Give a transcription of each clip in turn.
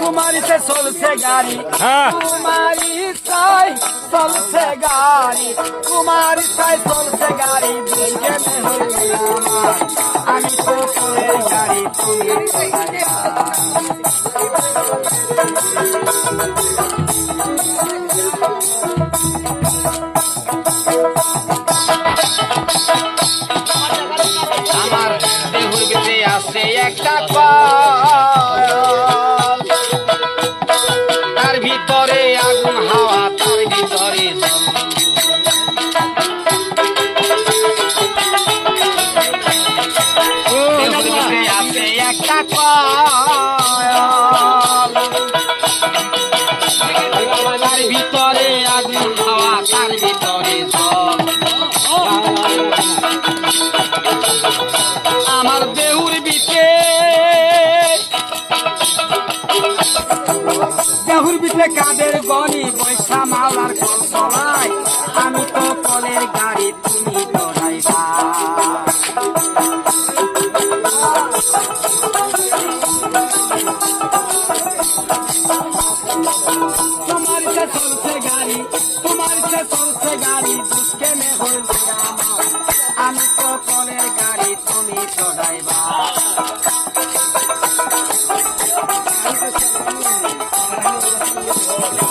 তোমার সে চলছে গাড়ি। হ্যাঁ। তোমার ইচ্ছায় চলছে গাড়ি। তোমার ইচ্ছায় চলছে গাড়ি দুজনে হইলে আমার আমি তো চলে গাড়ি। তুমি আমার তার ভিতরে আগুন হাওয়া তার ভিতরে আছে একটা তার ভিতরে আগুন হাওয়া তার ভিতরে জল। আমার দেহুর বিতে কাদের গনি? বৈশা মালার কল চলাই আমি তো কলের গাড়ি, তুমি ডরাইবা তোমার যে চলছে গাড়ি, তোমার যে চলছে গাড়ি দুষ্কেমে হইলে আমার আমি তো কলের গাড়ি, তুমি চড়াইবা হজরতালি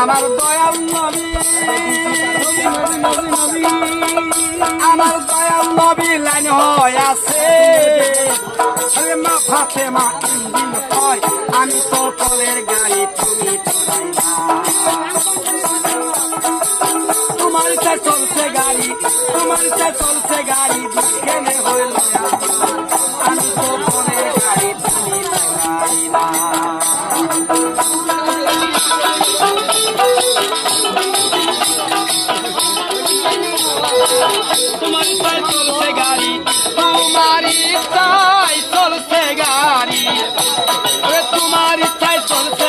আমার দয়াল নবী, আমার দয়াল নবী লাইন হয় আছে। আরে মা ফাতে মা ইঞ্জিন হয়, আমি তো কলের গাড়ি তুমি তোমার চলছে গাড়ি, তোমার চলছে গাড়ি দুঃখেনে হইল আমি তো কলের গাড়ি তুমি তোমার ইচ্ছায় চলছে গাড়ি তোমার ইচ্ছায় চলছে গাড়ি। তোমার ইচ্ছায় চলছে